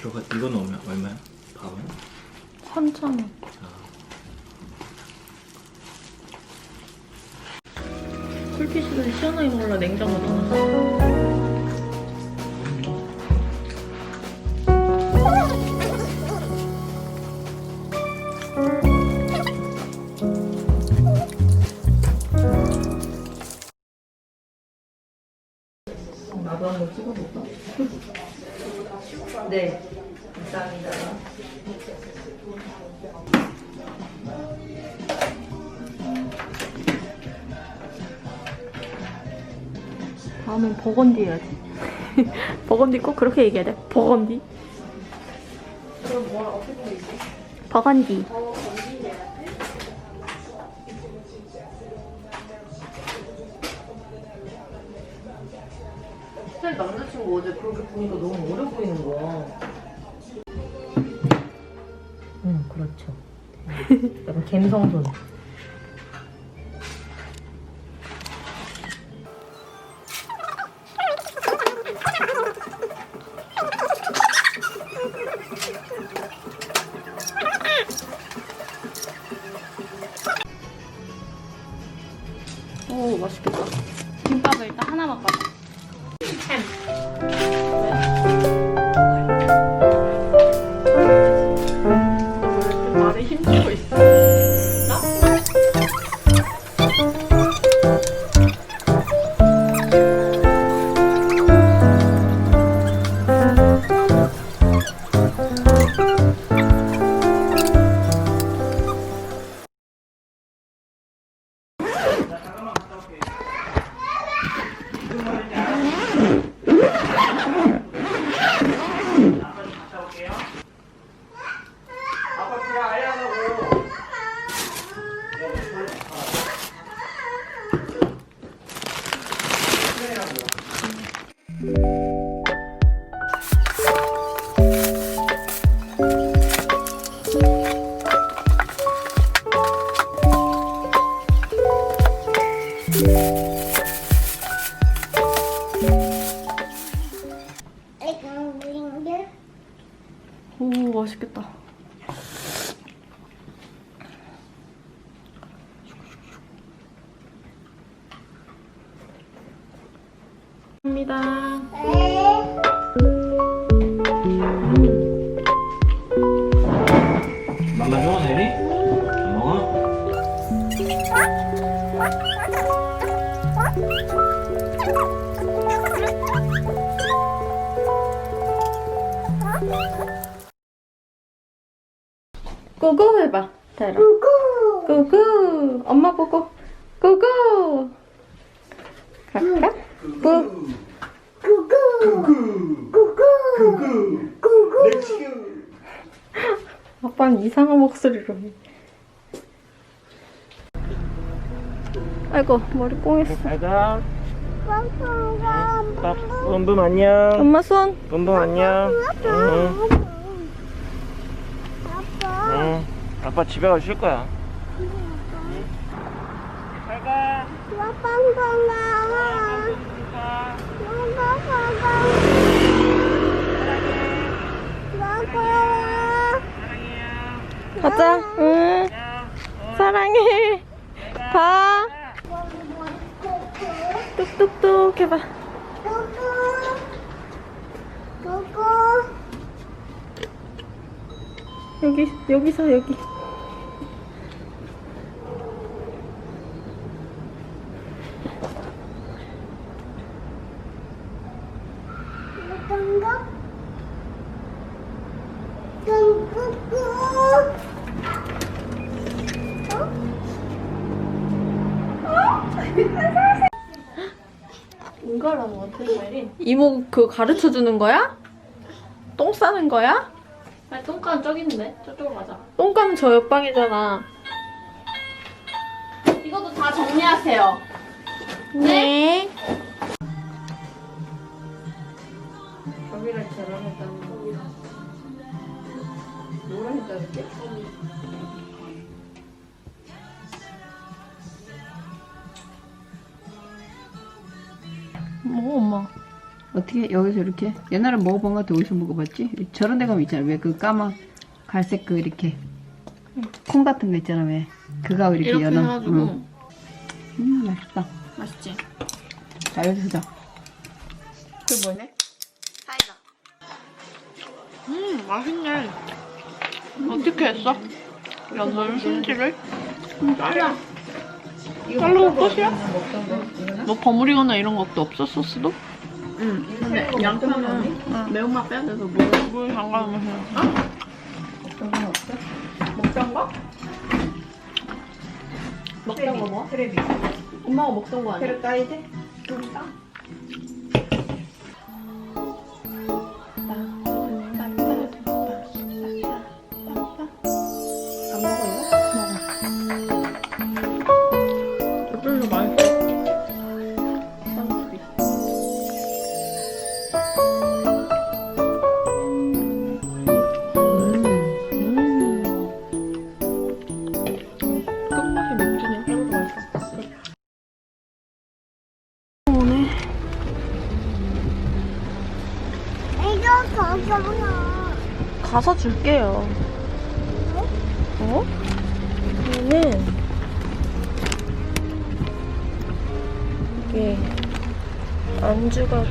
이거 이거 넣으면 얼마야? 밥은? 3,000원. 쿨피쉬를 시원하게 먹으려 냉장고 넣어놨어. 나도 다음엔 버건디 해야지. 버건디 꼭 그렇게 얘기해야 돼. 버건디. 그럼 뭐라 어떻게 되지? 버건디. 사실 남자친구 어제 그렇게 보니까 너무 어려 보이는 거야. 응, 그렇죠. 약간 갬성손. 오, 맛있겠다. 김밥 오, 맛있겠다. 합니다. 맘 꾸꾸 해봐, 대라. 꾸꾸. 꾸꾸. 엄마 꾸꾸. 꾸꾸. 갈까? 꾸. 아빠는 이상한 목소리로 해. 아이고, 머리 꽁했어. 잘가. 뿜뿜 안녕. 엄마 손. 뿜뿜 안녕. 응. 응. 아빠 집에 가서 쉴 거야. 잘가. 가자. 응. 사랑해. 가. 뚝뚝뚝 해봐. 여기, 여기서 여기. 이거랑 어떻게 말이? 이모 그 가르쳐 주는 거야? 똥 싸는 거야? 아니 똥간 저기 있는데 저쪽으로 가자. 똥 까는 저 옆방이잖아. 이것도 다 정리하세요. 네. 어떻게 여기서 이렇게 옛날에 먹어본 것 같아 어디서 먹어봤지? 저런 데 가면 있잖아 왜 그 까만 갈색 그 이렇게 콩 같은 거 있잖아 왜 그거 이렇게, 이렇게 연어 해가지고 응. 음 맛있다 맛있지? 자 여기서 보자 그 뭐네? 사이다. 음 맛있네. 어떻게 했어? 연어 손질을? 음, 잘라. 자르고 끝이야? 뭐 버무리거나 이런 것도 없어 소스도? 응. 근데 양파는 매운맛 빼야 돼서 물, 물 잠가면 해. 먹던 거? 먹던 거 뭐? 테레비. 엄마가 먹던 거 아니야? 테레 까이지? 별로 줄게요. 어? 얘는 이게 안주가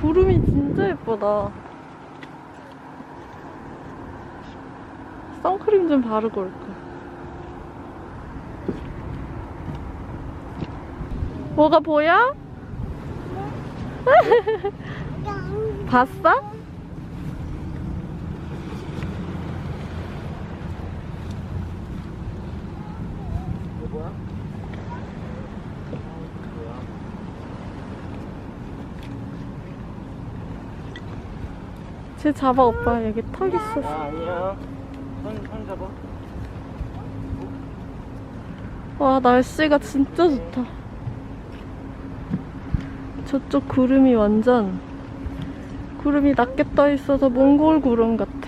구름이 진짜 예쁘다. 선크림 좀 바르고 올까? 뭐가 보여? 봤어? 이거 뭐야? 쟤 잡아 오빠 여기 턱 있었어. 아 아니야 손, 손 잡아 와 날씨가 진짜 좋다. 저쪽 구름이 완전 구름이 낮게 떠 있어서 몽골 구름 같아.